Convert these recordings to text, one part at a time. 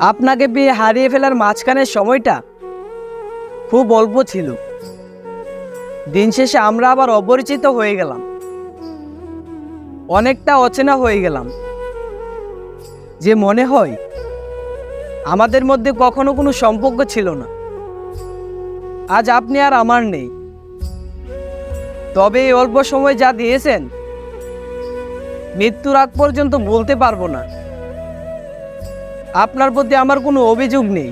আপনাকে পেয়ে হারিয়ে ফেলার মাঝখানের সময়টা খুব অল্প ছিল। দিন শেষে আমরা আবার অপরিচিত হয়ে গেলাম। অনেকটা অচেনা হয়ে গেলাম। যে মনে হয়, আমাদের মধ্যে কখনো কোনো সম্পর্ক ছিল না। আজ আপনি আর আমার নেই। তবে এই অল্প সময় যা দিয়েছেন, মৃত্যুর আগ পর্যন্ত বলতে পারব না। আপনার প্রতি আমার কোনো অভিযোগ নেই।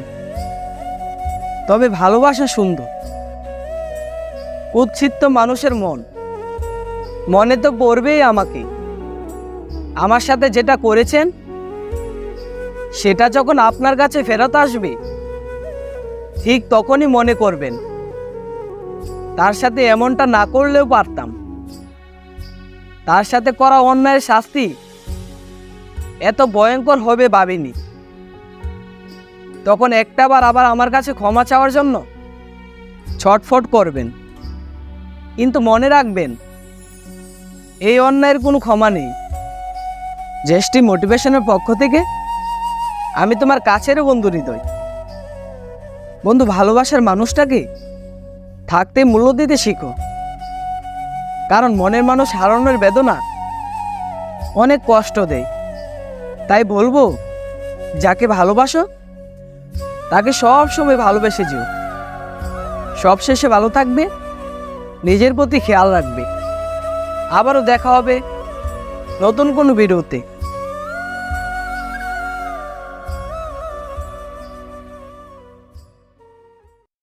তবে ভালোবাসা সুন্দর। উচ্ছিত্ত মানুষের মন। মনে তো পড়বেই আমাকে। আমার সাথে যেটা করেছেন, সেটা যখন আপনার কাছে ফেরত আসবে, ঠিক তখনই মনে করবেন। তার সাথে এমনটা না করলেও পারতাম। তার সাথে করা অন্যায়ের শাস্তি এত ভয়ঙ্কর হবে ভাবিনি। তখন একটাবার আবার আমার কাছে ক্ষমা চাওয়ার জন্য ছটফট করবেন। কিন্তু মনে রাখবেন, এই অন্যায়ের কোনো ক্ষমা নেই। জ্যেষ্ঠী মোটিভেশনের পক্ষ থেকে আমি তোমার কাছেরও বন্ধু হৃদয়। বন্ধু, ভালোবাসার মানুষটাকে থাকতে মূল্য দিতে শিখো। কারণ মনের মানুষ হারানোর বেদনা অনেক কষ্ট দেয়। তাই বলব, যাকে ভালোবাসো তাকে সব সময় ভালোবেসে যেও। সব শেষে ভালো থাকবে, নিজের প্রতি খেয়াল রাখবে। আবারও দেখা হবে নতুন কোনো ভিডিওতে।